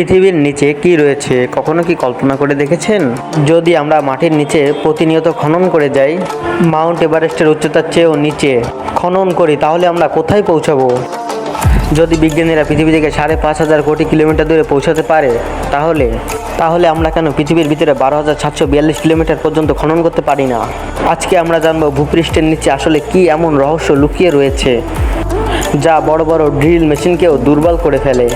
পৃথিবীর নিচে কি রয়েছে? কখনো কি কল্পনা করে দেখেছেন? যদি আমরা মাটির নিচে প্রতিনিয়ত খনন করে যাই, মাউন্ট এভারেস্টের উচ্চতার চেয়েও নিচে খনন করি, তাহলে আমরা কোথায় পৌঁছাবো? যদি বিজ্ঞানীরা পৃথিবী থেকে সাড়ে পাঁচ হাজার কোটি কিলোমিটার দূরে পৌঁছাতে পারে, তাহলে? তাহলে আমরা কেন পৃথিবীর ভিতরে বারো হাজার সাতশো বিয়াল্লিশ কিলোমিটার পর্যন্ত খনন করতে পারি না? আজকে আমরা জানব ভূপৃষ্ঠের নিচে আসলে কি এমন রহস্য লুকিয়ে রয়েছে, যা বড় বড় ড্রিল মেশিনকেও দুর্বল করে ফেলে।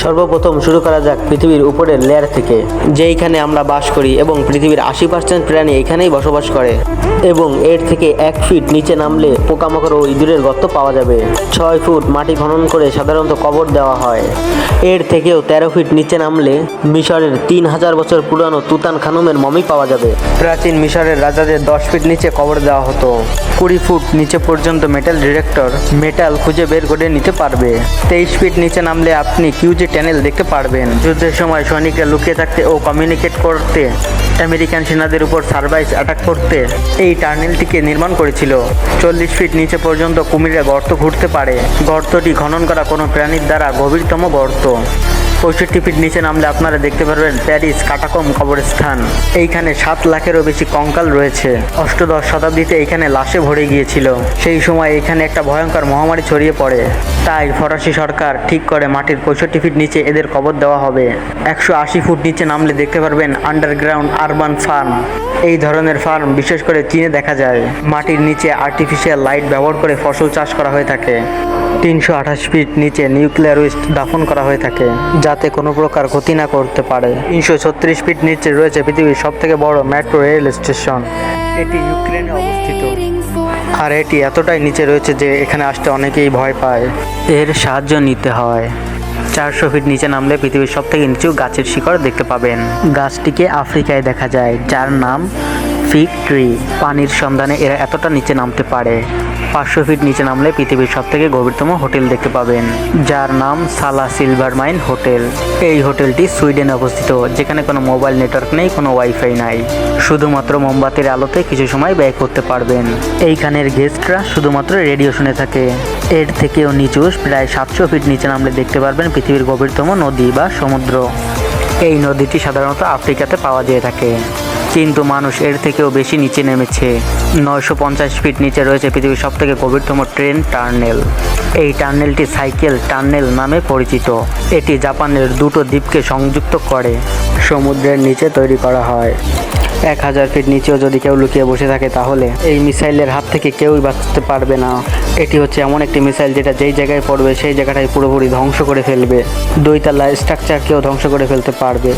সর্বপ্রথম শুরু করা যাক পৃথিবীর উপরের লেয়ার থেকে, যেইখানে আমরা বাস করি এবং পৃথিবীর আশি পার্সেন্ট প্রাণী এখানেই বসবাস করে। এবং এর থেকে এক ফিট নিচে নামলে পোকামাকড় ও ইঁদুরের গর্ত পাওয়া যাবে। ছয় ফুট মাটি খনন করে সাধারণত কবর দেওয়া হয়। এর থেকেও তেরো ফিট নিচে নামলে মিশরের তিন হাজার বছর পুরানো তুতান খানুমের মমি পাওয়া যাবে। প্রাচীন মিশরের রাজাদের দশ ফিট নিচে কবর দেওয়া হতো। কুড়ি ফুট নিচে পর্যন্ত মেটাল ডিরেক্টর মেটাল খুঁজে বের করে নিতে পারবে। তেইশ ফিট নিচে নামলে আপনি কিউজি ট্যানেল দেখতে পারবেন। যুদ্ধের সময় সৈনিকরা লুকিয়ে থাকতে ও কমিউনিকেট করতে, আমেরিকান সেনাদের উপর সার্ভাইস অ্যাটাক করতে। এই টার্নেলটিকে নির্মাণ করেছিল। চল্লিশ ফিট নিচে পর্যন্ত কুমিরের গর্ত ঘুরতে পারে। গর্তটি খনন করা কোনো প্রাণীর দ্বারা গভীরতম গর্ত। পঁয়ষট্টি ফিট নিচে নামলে আপনারা দেখতে পারবেন প্যারিস কাটাকম কবরস্থান। এইখানে সাত লাখেরও বেশি কঙ্কাল রয়েছে। অষ্টদশ শতাব্দীতে এইখানে লাশে ভরে গিয়েছিল। সেই সময় এখানে একটা ভয়ঙ্কর মহামারী ছড়িয়ে পড়ে। তাই ফরাসি সরকার ঠিক করে মাটির পঁয়ষট্টি ফিট নিচে এদের কবর দেওয়া হবে। একশো আশি ফুট নিচে নামলে দেখতে পারবেন আন্ডারগ্রাউন্ড আরবান ফার্ম এই ধরনের ফার্ম বিশেষ করে চীনে দেখা যায়। মাটির নিচে আর্টিফিশিয়াল লাইট ব্যবহার করে ফসল চাষ করা হয়ে থাকে। তিনশো আঠাশ ফিট নিচে নিউক্লিয়ার ওয়েস্ট দাফন করা হয়ে থাকে, যাতে কোনো প্রকার ক্ষতি না করতে পারে। তিনশো ছত্রিশ ফিট নিচে রয়েছে পৃথিবীর সব থেকে বড় মেট্রো রেল স্টেশন। এটি ইউক্রেনে অবস্থিত। আর এটি এতটাই নিচে রয়েছে যে এখানে আসতে অনেকেই ভয় পায়। এর সাহায্য নিতে হয়। চারশো ফিট নিচে নামলে পৃথিবীর সব থেকে নিচু গাছের শিকড় দেখতে পাবেন। গাছটিকে আফ্রিকায় দেখা যায়, যার নাম ফিগ ট্রি। পানির সন্ধানে এরা এতটা নিচে নামতে পারে। পাঁচশো ফিট নিচে নামলে পৃথিবীর সব থেকে গভীরতম হোটেল দেখতে পাবেন, যার নাম সালা সিলভার মাইন হোটেল। এই হোটেলটি সুইডেনে অবস্থিত, যেখানে কোনো মোবাইল নেটওয়ার্ক নেই, কোনো ওয়াইফাই নাই। শুধুমাত্র মোমবাতির আলোতে কিছু সময় ব্যয় করতে পারবেন। এইখানের গেস্টরা শুধুমাত্র রেডিও শুনে থাকে। এর থেকেও নিচু, প্রায় সাতশো ফিট নিচে নামলে দেখতে পারবেন পৃথিবীর গভীরতম নদী বা সমুদ্র। এই নদীটি সাধারণত আফ্রিকাতে পাওয়া যেয়ে থাকে। কিন্তু মানুষ, এর থেকেও বেশি নিচে নেমেছে। নয়শো পঞ্চাশ ফিট নিচে রয়েছে পৃথিবীর সব থেকে গভীরতম ট্রেন টার্নেল। এই টার্নেলটি সাইকেল টার্নেল নামে পরিচিত। এটি জাপানের দুটো দ্বীপকে সংযুক্ত করে। সমুদ্রের নিচে তৈরি করা হয়। এক হাজার ফিট নিচেও যদি কেউ লুকিয়ে বসে থাকে তাহলে এই মিসাইলের হাত থেকে কেউই বাঁচতে পারবে না। এটি হচ্ছে এমন একটি মিসাইল যেটা যেই জায়গায় পড়বে সেই জায়গাটাই পুরোপুরি ধ্বংস করে ফেলবে। দুই তলা স্ট্রাকচারকেও ধ্বংস করে ফেলতে পারবে।